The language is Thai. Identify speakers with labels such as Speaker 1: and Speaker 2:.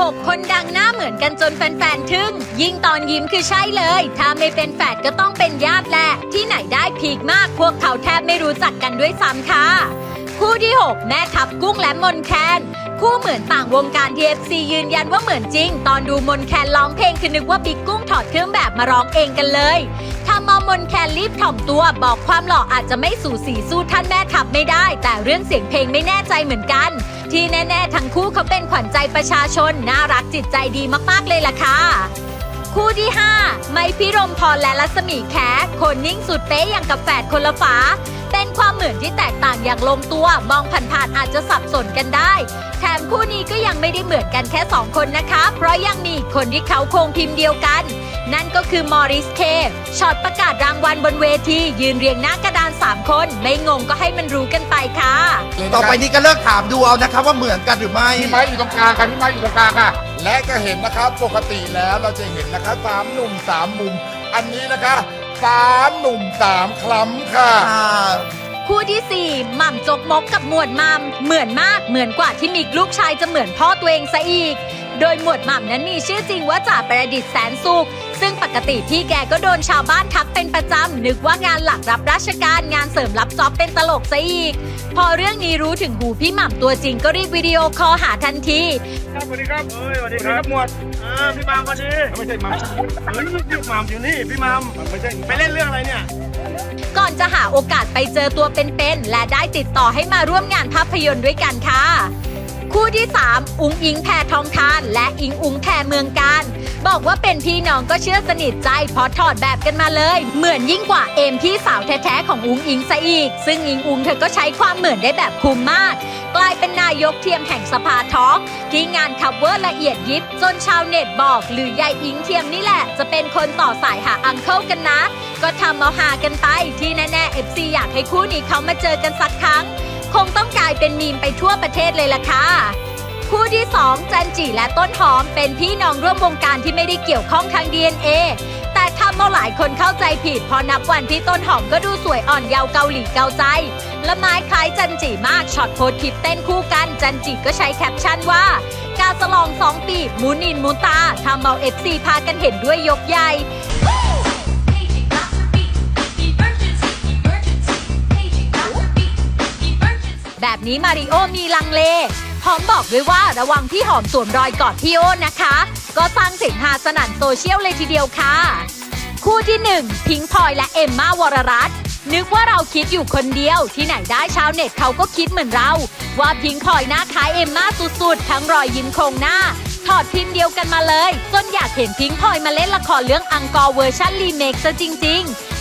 Speaker 1: 6 คนดังหน้าเหมือนกันจนแฟนๆทึ่ง ยิ่งตอนยิ้มคือใช่เลย ถ้าไม่เป็นแฝดก็ต้องเป็นญาติแหละ ที่ไหนได้พีคมากพวกเขาแทบไม่รู้จักกันด้วยซ้ำค่ะ คู่ที่ 6 แม่ทับกุ้งและมนแคน คู่เหมือนต่างวงการ TFC ยืนยันว่าเหมือนจริง ตอนดูมนแคนร้องเพลงคือนึกว่าบิ๊กกุ้งถอดเครื่องแบบมาร้องเองกันเลยทำมอมนแคนรีบถ่อมตัวบอกความหล่ออาจจะไม่สูสีสู้ท่านแม่ทับไม่ได้ แต่เรื่องเสียงเพลงไม่แน่ใจเหมือนกัน ที่แน่ ๆ ทั้งคู่เขาเป็นขวัญใจประชาชน น่ารักจิตใจดีมากๆเลยล่ะค่ะคู่ที่ 5 ไมพิรมพรและรัศมีแขคนนิ่งสุดเป๊ะอย่างกับแฝดคนละฝา เป็นความเหมือนที่แตกต่างอย่างลงตัว มองผ่านๆอาจจะสับสนกันได้ แถมคู่นี้ก็ยังไม่ได้เหมือนกันแค่ 2 คนนะคะ เพราะยังมีอีกคนที่เขาโครงพิมพ์เดียวกัน นั่นก็คือมอริสเคช็อตประกาศรางวัลบนเวที ยืนเรียงหน้ากระดาน 3 คน ไม่งงก็ให้มันรู้กันไปค่ะ
Speaker 2: ต่อไปนี้ก็เลิกถามดูเอานะครับว่าเหมือนกันหรือไม่
Speaker 3: พี่ไม้อยู่ตรงกลางค่ะพี่ไม้อยู่ตรงกลางค่ะ
Speaker 4: และก็เห็นนะครับปกติแล้วเราจะเห็นนะคะสามหนุ่มสามมุม อันนี้นะคะ สามหนุ่มสามคล้ำค่ะ
Speaker 1: คู่ที่ 4 หม่ำจกมกกับหมวดหม่ำเหมือนมากเหมือนกว่าที่มิกลูกชายจะเหมือนพ่อตัวเองซะอีก โดยหมวดหม่ำนั้นมีชื่อจริงว่าจ่าประดิษฐ์แสนสุข ซึ่งปกติพี่แกก็โดนชาวบ้านทักเป็นประจำ นึกว่างานหลักรับราชการงานเสริมรับจ็อบเป็นตลกซะอีก พอเรื่องนี้รู้ถึงหูพี่หม่ำตัวจริงก็รีบวิดีโอคอลหาทันที
Speaker 3: ครับสวัสดีครับ
Speaker 5: เฮ้ยสวัสดีครับ
Speaker 3: หมวด
Speaker 5: อ่าพี่มามมาดี
Speaker 3: ไม่ใช่มัม
Speaker 5: เฮ้ยพี่มามอยู่นี่พี่มาม
Speaker 3: ไม่ใช่
Speaker 5: ไปเล่นเรื่องอะไรเนี่ย
Speaker 1: ก่อนจะหาโอกาสไปเจอตัวเป็นๆและได้ติดต่อให้มาร่วมงานภาพยนตร์ด้วยกันค่ะ คู่ที่ 3 อุงอิงแพทองทาน และอิงอุงแพเมืองการ บอกว่าเป็นพี่น้องก็เชื่อสนิทใจเพราะถอดแบบกันมาเลย เหมือนยิ่งกว่าเอมพี่สาวแท้ๆของอุงอิงซะอีก ซึ่งอิงอุงเธอก็ใช้ความเหมือนได้แบบคุ้มมาก กลายเป็นนายกเทียมแห่งสภาท้องที่งานคัฟเวอร์ละเอียดยิบจนชาวเน็ตบอกหรือยายอิงเทียมนี่แหละ จะเป็นคนต่อสายหาอังเคิลกันนะ ก็ทำเอาหากันไปที่แน่ๆ FC อยากให้คู่นี้เขามาเจอกันสักครั้ง คงต้องกลายเป็นมีมไปทั่วประเทศเลยล่ะค่ะ คู่ที่ 2 จันจีและต้นหอมเป็นพี่น้องร่วมวงการที่ไม่ได้เกี่ยวข้องทาง DNA แต่ทำเอาหลายคนเข้าใจผิด เพอนับวันพี่ต้นหอมก็ดูสวยอ่อนเยาว์เกาหลีเกาใจและไม้คล้ายจันจีมากช็อตโพสต์คลิปเต้นคู่กัน จันจีก็ใช้แคปชั่นว่า การสลอง2ปีมูนินมูตาทำเอา FC พากันเห็นด้วยยกใหญ่ นี้มาริโอมีลังเล พร้อมบอกด้วยว่าระวังพี่หอมสวมรอยกอดพี่โอนะคะ ก็สร้างเสียงฮาสนั่นโซเชียลเลยทีเดียวค่ะ คู่ที่ 1 พิงพลอยและเอมมาวรรัตน์นึกว่าเราคิดอยู่คนเดียวที่ไหนได้ชาวเน็ตเขาก็คิดเหมือนเรา ว่าพิงพลอยหน้าคล้ายเอมมาสุดๆ ทั้งรอยยิ้มโครงหน้า ถอดพิมพ์เดียวกันมาเลย จนอยากเห็นพิงพลอยมาเล่นละครเรื่องอังกอร์เวอร์ชันรีเมคซะจริง ๆ